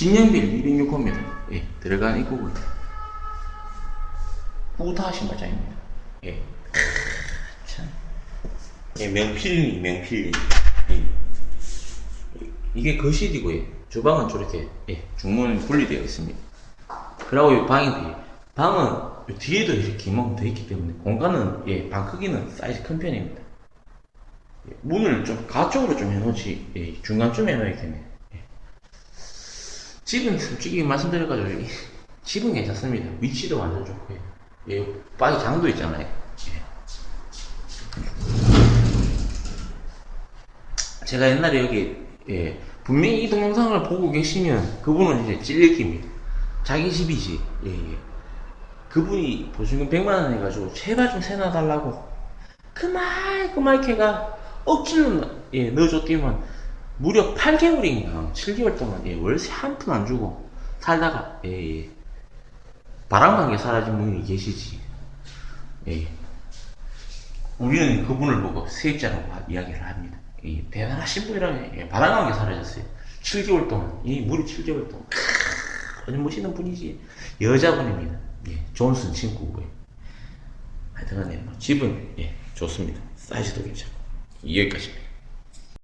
진영빌 206호입니다. 예, 들어간 입구고요. 뿌듯하 신발장입니다. 예. 참. 예, 명필리, 명필리. 예. 이게 거실이고요. 주방은 저렇게, 예, 중문이 분리되어 있습니다. 그리고 이 방인데, 방은 요 뒤에도 이렇게 기멍 돼 있기 때문에 공간은, 예, 방 크기는 사이즈 큰 편입니다. 예, 문을 좀 가쪽으로 좀 해놓지, 예, 중간쯤에 해놔야겠네. 예. 집은 솔직히 말씀드려가지고, 이- 집은 괜찮습니다. 위치도 완전 좋고요. 예, 방에 장도 있잖아요. 예. 제가 옛날에 여기 예, 분명히 이 동영상을 보고 계시면 그분은 이제 찔릴 깁니다. 자기 집이지. 예, 예. 그분이 보증금 100만 원 해가지고 제발 좀 세놔달라고 그말 그말 걔가 억지로 예, 넣어줬더니만 무려 8개월인가 7개월 동안 예, 월세 한 푼 안 주고 살다가 예, 예. 바람관계 사라진 분이 계시지. 예. 우리는 그분을 보고 세입자라고 하- 이야기를 합니다. 예, 대단하신 분이라면 예, 바람관계 사라졌어요. 7개월 동안, 이 무려 7개월 동안. 크으, 멋있는 분이지. 여자분입니다. 예, 존슨 친구고요. 하여튼간에 뭐 집은 예, 좋습니다. 사이즈도 괜찮고. 여기까지입니다.